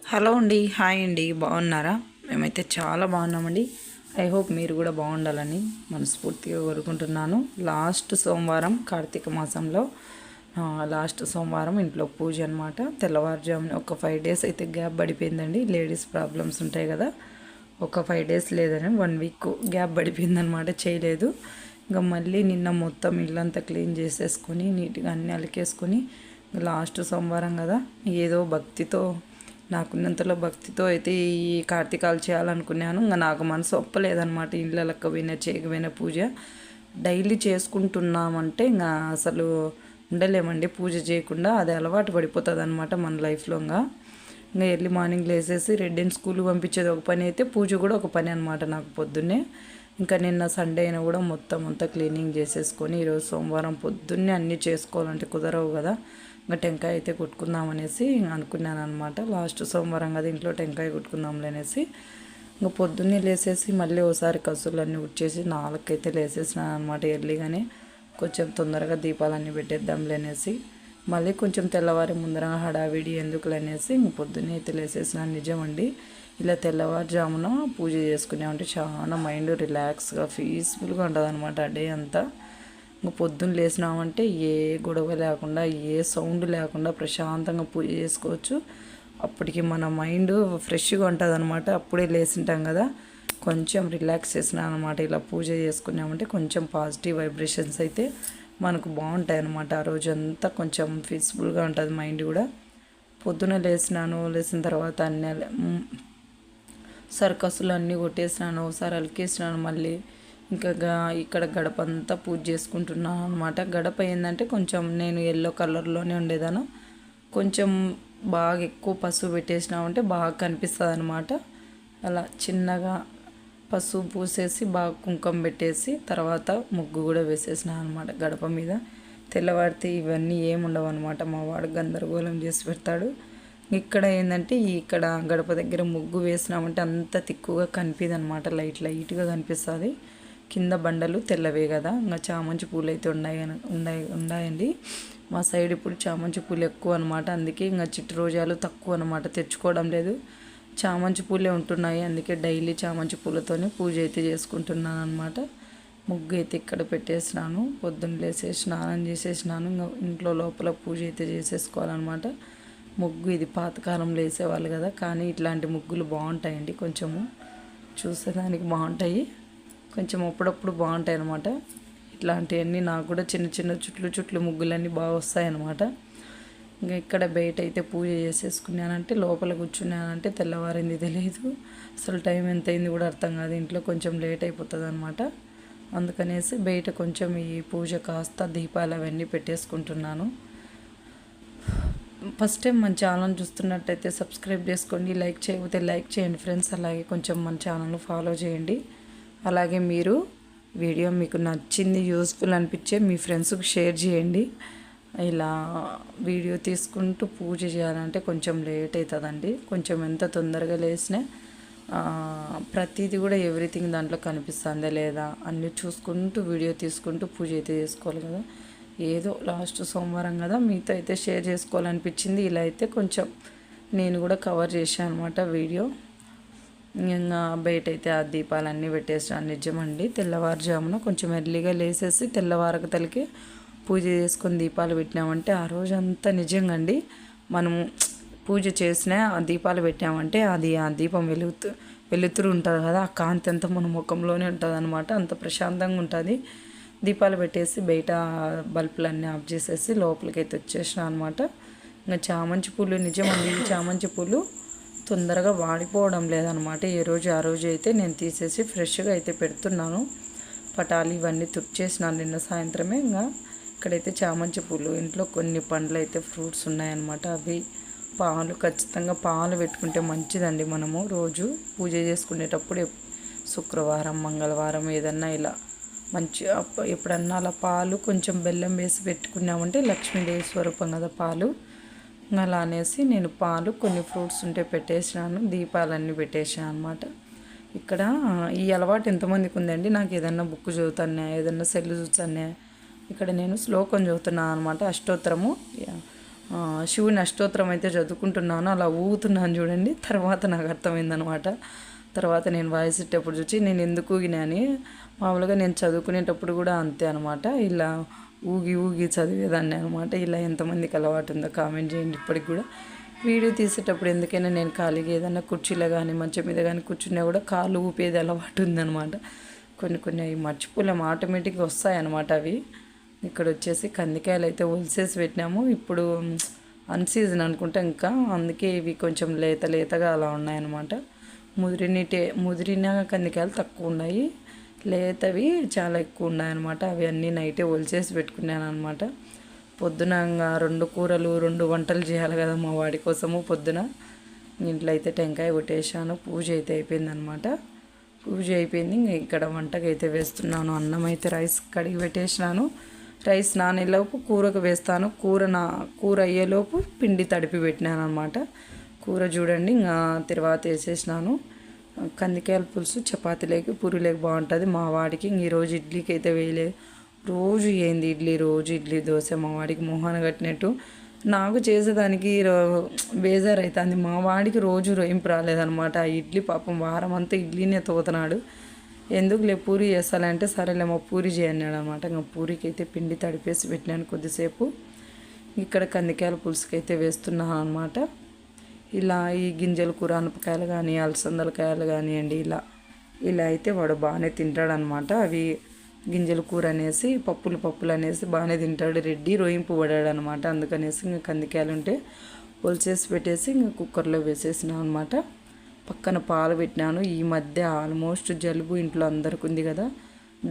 Hello అండి hi అండి బాగున్నారా? మేమైతే చాలా బాగున్నామండి. ఐ హోప్ మీరు కూడా బాగుండాలని మనస్ఫూర్తిగా కోరుకుంటున్నాను. లాస్ట్ సోమవారం కార్తీక మాసంలో లాస్ట్ సోమవారం ఇంట్లో పూజ అనమాట తెల్లవారుజామున ఒక ఫైవ్ డేస్ అయితే గ్యాప్ పడిపోయిందండి. లేడీస్ ప్రాబ్లమ్స్ ఉంటాయి కదా ఒక ఫైవ్ డేస్ లేదని వన్ వీక్ గ్యాప్ పడిపోయిందనమాట చేయలేదు. ఇంకా మళ్ళీ నిన్న మొత్తం ఇల్లంతా క్లీన్ చేసేసుకొని నీట్గా అన్నీ అలికేసుకొని లాస్ట్ సోమవారం కదా ఏదో భక్తితో నాకున్నంతలో భక్తితో అయితే ఈ కార్తీకాలు చేయాలనుకున్నాను. ఇంకా నాకు మనసు ఒప్పలేదనమాట ఇళ్ళకి పోయిన చేయకపోయిన పూజ. డైలీ చేసుకుంటున్నామంటే ఇంకా అసలు ఉండలేమండి పూజ చేయకుండా. అది అలవాటు పడిపోతుంది అనమాట మన లైఫ్లో ఇంకా ఇంకా ఎర్లీ మార్నింగ్ లేసేసి రెడ్డిని స్కూల్కి పంపించేది ఒక పని అయితే పూజ కూడా ఒక పని అనమాట నాకు పొద్దున్నే. ఇంకా నిన్న సండే అయినా కూడా మొత్తం అంతా క్లీనింగ్ చేసేసుకొని ఈరోజు సోమవారం పొద్దున్నే అన్నీ చేసుకోవాలంటే కుదరవు కదా. ఇంకా టెంకాయ అయితే కొట్టుకుందామనేసి అనుకున్నాను అనమాట లాస్ట్ సోమవారం కదా ఇంట్లో టెంకాయ కొట్టుకుందాంలే అనేసి. ఇంకా పొద్దున్నే లేసేసి మళ్ళీ ఒకసారి కసులన్నీ ఉచ్చేసి నాలుగైతే లేసేసినాను అనమాట ఎర్లీగానే. కొంచెం తొందరగా దీపాలన్నీ పెట్టేద్దాంలే అనేసి. మళ్ళీ కొంచెం తెల్లవారి ముందర హడావిడి ఎందుకులనేసి ఇంక పొద్దున్నే అయితే లేసేసిన నిజమండి. ఇలా తెల్లవారుజామున పూజ చేసుకున్నామంటే చాలా మైండ్ రిలాక్స్గా పీస్ఫుల్గా ఉంటుంది అనమాట ఆ డే అంతా. ఇంకా పొద్దున్న లేచినామంటే ఏ గొడవ లేకుండా ఏ సౌండ్ లేకుండా ప్రశాంతంగా పూజ చేసుకోవచ్చు. అప్పటికి మన మైండ్ ఫ్రెష్గా ఉంటుంది అనమాట అప్పుడే లేచింటాం కదా. కొంచెం రిలాక్స్ చేసినా అనమాట ఇలా పూజ చేసుకున్నామంటే కొంచెం పాజిటివ్ వైబ్రేషన్స్ అయితే మనకు బాగుంటాయి అనమాట ఆ రోజంతా కొంచెం పీస్ఫుల్గా ఉంటుంది మైండ్ కూడా. పొద్దున లేచినాను లేచిన తర్వాత అన్నీ సర్కస్లు సర్కసులు అన్నీ కొట్టేసినాను ఒకసారి అలికేసినాను మళ్ళీ. ఇంకా ఇక్కడ గడప అంతా పూజ చేసుకుంటున్నాను అనమాట గడప ఏంటంటే కొంచెం నేను ఎల్లో కలర్లోనే ఉండేదాను. కొంచెం బాగా ఎక్కువ పసుపు పెట్టేసినామంటే బాగా కనిపిస్తుంది అనమాట అలా చిన్నగా పసుపు పూసేసి బాగా కుంకుమ పెట్టేసి తర్వాత ముగ్గు కూడా వేసేసిన అనమాట గడప మీద. తెల్లవారితే ఇవన్నీ ఏమి ఉండవు అనమాట మా వాడు గందరగోళం చేసి పెడతాడు. ఇక్కడ ఏంటంటే ఇక్కడ గడప దగ్గర ముగ్గు వేసినామంటే అంత తిక్కుగా కనిపిదనమాట లైట్ లైట్గా కనిపిస్తుంది. కింద బండలు తెల్లవే కదా. ఇంకా చామంతి పూలు అయితే ఉన్నాయి ఉన్నాయి ఉన్నాయండి. మా సైడ్ ఇప్పుడు చామంతి పూలు ఎక్కువ అనమాట అందుకే ఇంకా చిట్టు రోజాలు తక్కువ అనమాట తెచ్చుకోవడం లేదు. చామంతి పూలే ఉంటున్నాయి. అందుకే డైలీ చామంతి పూలతోనే పూజ అయితే చేసుకుంటున్నాను అనమాట ముగ్గు అయితే ఇక్కడ పెట్టేసినాను. పొద్దున్న లేసే స్నానం చేసేసినాను. ఇంకా ఇంట్లో లోపల పూజ అయితే చేసేసుకోవాలన్నమాట. ముగ్గు ఇది పాతకాలంలో వేసేవాళ్ళు కదా. కానీ ఇట్లాంటి ముగ్గులు బాగుంటాయండి కొంచెము. చూసేదానికి బాగుంటాయి. కొంచెం అప్పుడప్పుడు బాగుంటాయి అనమాట ఇట్లాంటివన్నీ నాకు కూడా చిన్న చిన్న చుట్లు చుట్లు ముగ్గులన్నీ బాగా వస్తాయన్నమాట. ఇంకా ఇక్కడ బయట అయితే పూజ చేసేసుకున్నానంటే లోపల కూర్చున్నానంటే తెల్లవారింది తెలియదు అసలు టైం ఎంత అయింది కూడా అర్థం కాదు. ఇంట్లో కొంచెం లేట్ అయిపోతుంది అనమాట అందుకనేసి బయట కొంచెం ఈ పూజ కాస్త దీపాలు అవన్నీ పెట్టేసుకుంటున్నాను. ఫస్ట్ టైం మన ఛానల్ చూస్తున్నట్టయితే సబ్స్క్రైబ్ చేసుకోండి లైక్ చేయకపోతే లైక్ చేయండి ఫ్రెండ్స్. అలాగే కొంచెం మన ఛానల్ను ఫాలో చేయండి. అలాగే మీరు వీడియో మీకు నచ్చింది యూస్ఫుల్ అనిపించే మీ ఫ్రెండ్స్కి షేర్ చేయండి. ఇలా వీడియో తీసుకుంటూ పూజ చేయాలంటే కొంచెం లేట్ అవుతుందండి. కొంచెం ఎంత తొందరగా లేచినా ప్రతిదీ కూడా ఎవ్రీథింగ్ దాంట్లో కనిపిస్తుందా లేదా అన్నీ చూసుకుంటూ వీడియో తీసుకుంటూ పూజ అయితే చేసుకోవాలి కదా. ఏదో లాస్ట్ సోమవారం కదా మీతో అయితే షేర్ చేసుకోవాలనిపించింది. ఇలా అయితే కొంచెం నేను కూడా కవర్ చేశాను అనమాట వీడియో. ఇంకా బయట అయితే ఆ దీపాలన్నీ పెట్టేసాను నిజమండి. తెల్లవారుజామున కొంచెం ఎర్లీగా లేసేసి తెల్లవారక తలకి పూజ చేసుకొని దీపాలు పెట్టినామంటే ఆ రోజంతా నిజంగా అండి మనము పూజ చేసిన ఆ దీపాలు పెట్టామంటే అది ఆ దీపం వెలుగుతూ వెలుతురు ఉంటుంది కదా ఆ కాంతి అంతా మన ముఖంలోనే ఉంటుంది అనమాట అంత ప్రశాంతంగా ఉంటుంది. దీపాలు పెట్టేసి బయట బల్బులన్నీ ఆఫ్ చేసేసి లోపలికి అయితే వచ్చేసిన అనమాట ఇంకా చామంతి పూలు నిజమండి. అండి చామంతి పూలు తొందరగా వాడిపోవడం లేదనమాట. ఏ రోజు ఆ రోజు అయితే నేను తీసేసి ఫ్రెష్గా అయితే పెడుతున్నాను. పటాలు ఇవన్నీ తుడిచేసినాను నిన్న సాయంత్రమే. ఇంకా ఇక్కడైతే చామంతి పూలు ఇంట్లో కొన్ని పండ్లు అయితే ఫ్రూట్స్ ఉన్నాయన్నమాట. అవి పాలు ఖచ్చితంగా పాలు పెట్టుకుంటే మంచిదండి మనము రోజు. పూజ చేసుకునేటప్పుడు శుక్రవారం మంగళవారం ఏదన్నా ఇలా మంచి ఎప్పుడన్నా అలా పాలు కొంచెం బెల్లం వేసి పెట్టుకున్నామంటే లక్ష్మీదేవి స్వరూపం కదా పాలు. అలా అనేసి నేను పాలు కొన్ని ఫ్రూట్స్ ఉంటే పెట్టేసినాను దీపాలన్నీ పెట్టేసాను అనమాట ఇక్కడ ఈ అలవాటు ఎంతమందికి ఉందండి? నాకు ఏదన్నా బుక్ చదువుతానే ఏదన్నా సెల్ చూస్తానే. ఇక్కడ నేను శ్లోకం చదువుతున్నాను అనమాట అష్టోత్తరము శివుని అష్టోత్తరం అయితే చదువుకుంటున్నాను అలా ఊగుతున్నాను చూడండి. తర్వాత నాకు అర్థమైందనమాట తర్వాత నేను వాయిస్ ఇట్టేప్పుడు చూసి నేను ఎందుకు ఊగినా అని మామూలుగా నేను చదువుకునేటప్పుడు కూడా అంతే అనమాట ఇలా ఊగి ఊగి చదివేదాన్ని అనమాట ఇలా ఎంతమందికి అలవాటు ఉందో కామెంట్ చేయండి ఇప్పటికి కూడా. వీడియో తీసేటప్పుడు ఎందుకైనా నేను ఖాళీగా ఏదైనా కుర్చీలో కానీ మంచం మీద కానీ కూర్చున్నా కూడా కాళ్ళు ఊపేది అలవాటు ఉందనమాట కొన్ని కొన్ని అవి మర్చిపోలేము ఆటోమేటిక్గా వస్తాయన్నమాట అవి. ఇక్కడ వచ్చేసి కందికాయలు అయితే ఉల్సేసి పెట్టినాము. ఇప్పుడు అన్ సీజన్ అనుకుంటా ఇంకా. అందుకే ఇవి కొంచెం లేత లేతగా అలా ఉన్నాయన్నమాట. ముదిరిని టే ముదిరిన కందికాయలు తక్కువ ఉన్నాయి. లేతవి చాలా ఎక్కువ ఉన్నాయన్నమాట. అవి అన్నీ నైటే ఒలిచేసి పెట్టుకున్నాను అనమాట పొద్దున ఇంకా రెండు కూరలు రెండు వంటలు చేయాలి కదా మా వాడి కోసము పొద్దున. ఇంట్లో అయితే టెంకాయ కొట్టేసాను పూజ అయితే అయిపోయిందనమాట పూజ అయిపోయింది ఇంకా ఇక్కడ వంటకి అయితే వేస్తున్నాను. అన్నం అయితే రైస్ కడిగి పెట్టేసినాను. రైస్ నానేలోపు కూరకు వేస్తాను. కూర నా కూర అయ్యేలోపు పిండి తడిపి పెట్టినాను అనమాట కూర చూడండి ఇంకా తర్వాత వేసేసినాను. కందికాయల పులుసు చపాతీలోకి లేక బాగుంటుంది. మా వాడికి ఈరోజు ఇడ్లీకి అయితే వేయలేదు రోజు ఏంది ఇడ్లీ? రోజు ఇడ్లీ దోశ. మా వాడికి మొహాన కట్టినట్టు. నాకు చేసేదానికి రో- బేజారు అవుతుంది మా వాడికి రోజు రొయ్యింపు రాలేదనమాట ఆ ఇడ్లీ పాపం వారం అంతా ఇడ్లీనే తోతున్నాడు ఎందుకులే పూరి చేస్తానంటే సరేలే మా పూరి చేయన్నాడు అనమాట ఇంకా పూరికి అయితే పిండి తడిపేసి పెట్టినాను కొద్దిసేపు. ఇక్కడ కందికాయల పులుసుకి అయితే వేస్తున్నాను అనమాట ఇలా ఈ గింజల కూర అనపకాయలు కానీ అలసందలకాయలు కానివ్వండి ఇలా ఇలా అయితే వాడు బాగానే తింటాడనమాట. అవి గింజల కూర అనేసి పప్పులు పప్పులు అనేసి బాగానే తింటాడు. రెడ్డి రోయింపు పడాడు అనమాట అందుకనేసి ఇంకా కందికాయలు ఉంటే పొలిచేసి పెట్టేసి ఇంకా కుక్కర్లో వేసేసినాను అనమాట పక్కన పాలు పెట్టినాను. ఈ మధ్య ఆల్మోస్ట్ జలుబు ఇంట్లో అందరికి ఉంది కదా.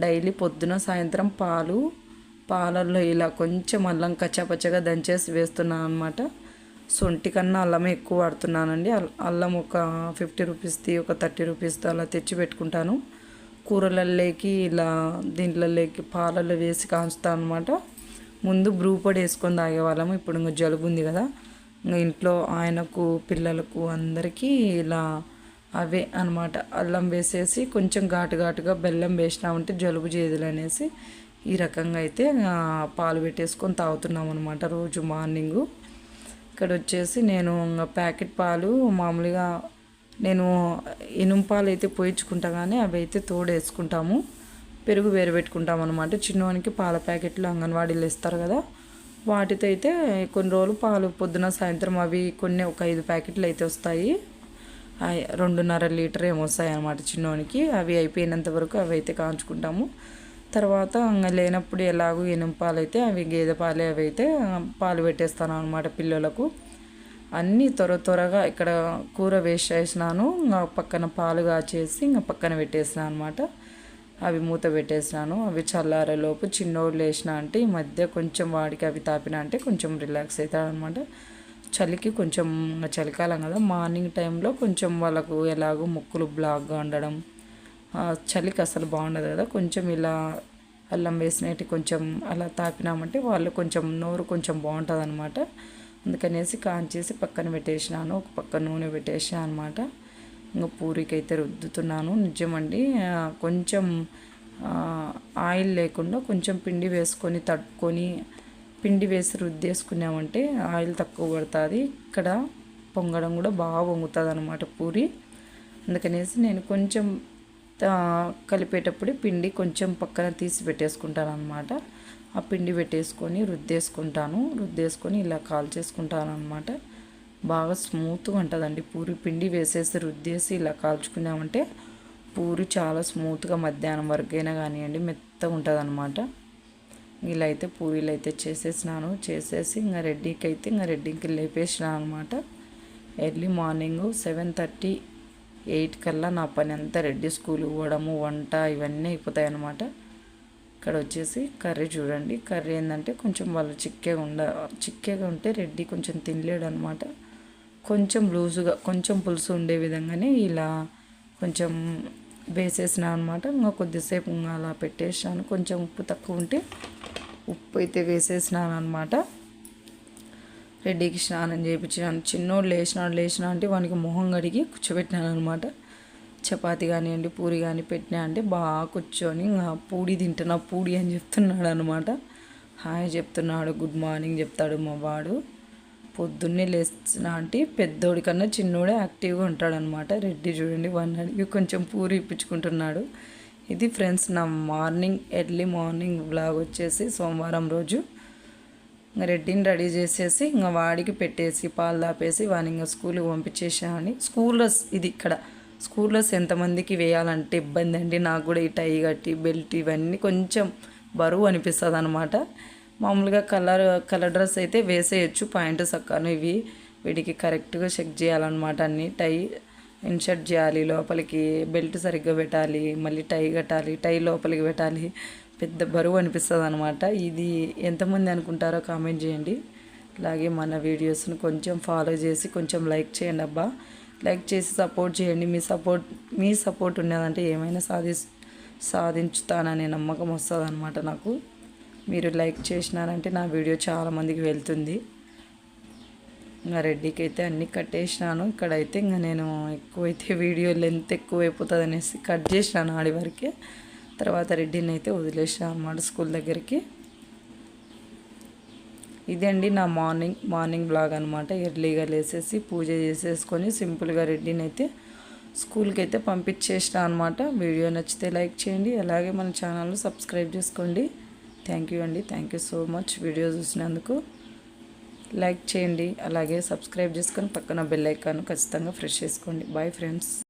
డైలీ పొద్దున సాయంత్రం పాలు పాలల్లో ఇలా కొంచెం అల్లం కచ్చాపచ్చగా దంచేసి వేస్తున్నాను అనమాట సొంటి కన్నా అల్లమే ఎక్కువ వాడుతున్నానండి. అల్- అల్లం ఒక ఫిఫ్టీ రూపీస్ది ఒక థర్టీ రూపీస్ది అలా తెచ్చి పెట్టుకుంటాను. కూరలల్లోకి ఇలా దీంట్లోకి పాలల్లో వేసి కాంచుతాను అనమాట ముందు బ్రూ పొడి వేసుకొని తాగేవాళ్ళము. ఇప్పుడు ఇంకా జలుబు ఉంది కదా. ఇంకా ఇంట్లో ఆయనకు పిల్లలకు అందరికీ ఇలా అవే అన్నమాట. అల్లం వేసేసి కొంచెం ఘాటు ఘాటుగా బెల్లం వేసినామంటే జలుబు చేదులు అనేసి ఈ రకంగా అయితే పాలు పెట్టేసుకొని తాగుతున్నాం అనమాట రోజు మార్నింగు. ఇక్కడ వచ్చేసి నేను ఇంకా ప్యాకెట్ పాలు మామూలుగా నేను ఇనుము పాలు అయితే పోయించుకుంటా కానీ అవి అయితే తోడేసుకుంటాము. పెరుగు వేరు పెట్టుకుంటాం అనమాట చిన్నవానికి పాల ప్యాకెట్లు అంగన్వాడీలు ఇస్తారు కదా. వాటితో అయితే కొన్ని రోజులు పాలు పొద్దున సాయంత్రం అవి కొన్ని ఒక ఐదు ప్యాకెట్లు అయితే వస్తాయి. రెండున్నర లీటర్ ఏమొస్తాయి అనమాట చిన్నోనికి. అవి అయిపోయినంత వరకు అవి అయితే కాంచుకుంటాము. తర్వాత ఇంకా లేనప్పుడు ఎలాగో ఎనుము అయితే అవి గేదె పాలే అవి అయితే పాలు పెట్టేస్తాను అనమాట పిల్లలకు. అన్నీ త్వర త్వరగా ఇక్కడ కూర వేస్ట్ చేసినాను. ఇంకా పక్కన పాలు కాచేసి ఇంకా పక్కన పెట్టేసినాను అనమాట అవి మూత పెట్టేసినాను. అవి చల్లారేలోపు చిన్నోళ్ళు వేసిన అంటే ఈ మధ్య కొంచెం వాడికి అవి తాపిన అంటే కొంచెం రిలాక్స్ అవుతాడనమాట చలికి కొంచెం ఇంకా చలికాలం కదా మార్నింగ్ టైంలో కొంచెం వాళ్ళకు ఎలాగో ముక్కులు బ్లాక్గా ఉండడం చలికి అసలు బాగుండదు కదా. కొంచెం ఇలా అల్లం వేసినట్టు కొంచెం అలా తాపినామంటే వాళ్ళు కొంచెం నోరు కొంచెం బాగుంటుంది అనమాట అందుకనేసి కాంచేసి పక్కన పెట్టేసినాను. ఒక పక్క నూనె పెట్టేసా అనమాట ఇంకా పూరికి అయితే రుద్దుతున్నాను నిజమండి కొంచెం ఆయిల్ లేకుండా కొంచెం పిండి వేసుకొని తట్టుకొని పిండి వేసి రుద్దేసుకున్నామంటే ఆయిల్ తక్కువ పడుతుంది. ఇక్కడ పొంగడం కూడా బాగా పొంగుతుంది అనమాట పూరి. అందుకనేసి నేను కొంచెం కలిపేటప్పుడు పిండి కొంచెం పక్కన తీసి పెట్టేసుకుంటాను అనమాట ఆ పిండి పెట్టేసుకొని రుద్దేసుకుంటాను. రుద్దేసుకొని ఇలా కాల్ చేసుకుంటాను అనమాట బాగా స్మూత్గా ఉంటుందండి. పూరి పిండి వేసేసి రుద్దేసి ఇలా కాల్చుకున్నామంటే పూరి చాలా స్మూత్గా మధ్యాహ్నం వరకు అయినా కానివ్వండి మెత్తగా ఉంటుంది అనమాట ఇలా అయితే పూరీలు అయితే చేసేసినాను. చేసేసి ఇంకా రెడ్డికి అయితే ఇంకా రెడ్డికి లేపేసినాను అనమాట early morning seven thirty eight కల్లా నా పని అంతా రెడ్డి స్కూల్ పోవడము వంట ఇవన్నీ అయిపోతాయి అనమాట ఇక్కడ వచ్చేసి కర్రీ చూడండి. కర్రీ ఏంటంటే కొంచెం వాళ్ళు చిక్కగా ఉండ చిక్కగా ఉంటే రెడ్డి కొంచెం తినలేడు అనమాట కొంచెం లూజుగా కొంచెం పులుసు ఉండే విధంగానే ఇలా కొంచెం వేసేసిన అనమాట ఇంకా కొద్దిసేపు ఇంకా అలా పెట్టేసాను కొంచెం ఉప్పు తక్కువ ఉంటే ఉప్పు అయితే వేసేసినాను అనమాట రెడ్డికి స్నానం చేయించినాను చిన్నోడు లేచినాడు లేచినా అంటే వానికి మొహం కడిగి కూర్చోబెట్టినాను అనమాట చపాతి కానివ్వండి పూరి కానీ పెట్టినా అంటే బాగా కూర్చొని ఇంకా పూడి తింటున్నా పూడి అని చెప్తున్నాడు అనమాట హాయ్ చెప్తున్నాడు గుడ్ మార్నింగ్ చెప్తాడు మా వాడు. పొద్దున్నే లేచిన అంటే పెద్దోడి కన్నా చిన్నోడే యాక్టివ్గా ఉంటాడనమాట రెడ్డి చూడండి వన్ అడిగి కొంచెం పూరి ఇప్పించుకుంటున్నాడు. ఇది ఫ్రెండ్స్ నా మార్నింగ్ ఎర్లీ మార్నింగ్ బ్లాగ్ వచ్చేసి సోమవారం రోజు. ఇంకా రెడ్డిని రెడీ చేసేసి ఇంకా వాడికి పెట్టేసి పాలు దాపేసి వాడిని ఇంకా స్కూల్కి పంపించేసామని స్కూల్లో ఇది ఇక్కడ. స్కూల్లో ఎంతమందికి వేయాలంటే ఇబ్బంది అండి. నాకు కూడా ఈ టై కట్టి బెల్ట్ ఇవన్నీ కొంచెం బరువు అనిపిస్తుంది అనమాట మామూలుగా కలర్ కలర్ డ్రెస్ అయితే వేసేయచ్చు పాయింట్ సక్కాను ఇవి. వీటికి కరెక్ట్గా చెక్ చేయాలన్నమాట అన్ని. టై ఇన్షర్ట్ చేయాలి లోపలికి బెల్ట్ సరిగ్గా పెట్టాలి మళ్ళీ టై కట్టాలి టై లోపలికి పెట్టాలి. పెద్ద బరువు అనిపిస్తుంది అనమాట ఇది ఎంతమంది అనుకుంటారో కామెంట్ చేయండి. అలాగే మన వీడియోస్ని కొంచెం ఫాలో చేసి కొంచెం లైక్ చేయండి అబ్బా. లైక్ చేసి సపోర్ట్ చేయండి. మీ సపోర్ట్ మీ సపోర్ట్ ఉన్నదంటే ఏమైనా సాధి సాధించుతాననే నమ్మకం వస్తుంది అనమాట నాకు. మీరు లైక్ చేసినారంటే నా వీడియో చాలామందికి వెళ్తుంది. ఇంకా రెడ్డికి అయితే అన్నీ కట్టేసినాను ఇక్కడైతే ఇంకా నేను ఎక్కువైతే వీడియో లెంత్ ఎక్కువైపోతుంది అనేసి కట్ చేసినాను ఆడి వరకే. తర్వాత రెడ్డిని అయితే వదిలేసాను అన్నమాట స్కూల్ దగ్గరికి. ఇదండి నా మార్నింగ్ మార్నింగ్ బ్లాగ్ అనమాట ఎర్లీగా లేసేసి పూజ చేసేసుకొని సింపుల్గా రెడ్డిని అయితే స్కూల్కి అయితే పంపించేసిన అనమాట వీడియో నచ్చితే లైక్ చేయండి అలాగే మన ఛానల్ను సబ్స్క్రైబ్ చేసుకోండి. థ్యాంక్ యూ అండి thank you so much video చూసినందుకు. లైక్ చేయండి అలాగే సబ్స్క్రైబ్ చేసుకొని పక్కన బెల్ ఐకాన్ ఖచ్చితంగా ఫ్రెష్ చేసుకోండి. Bye friends.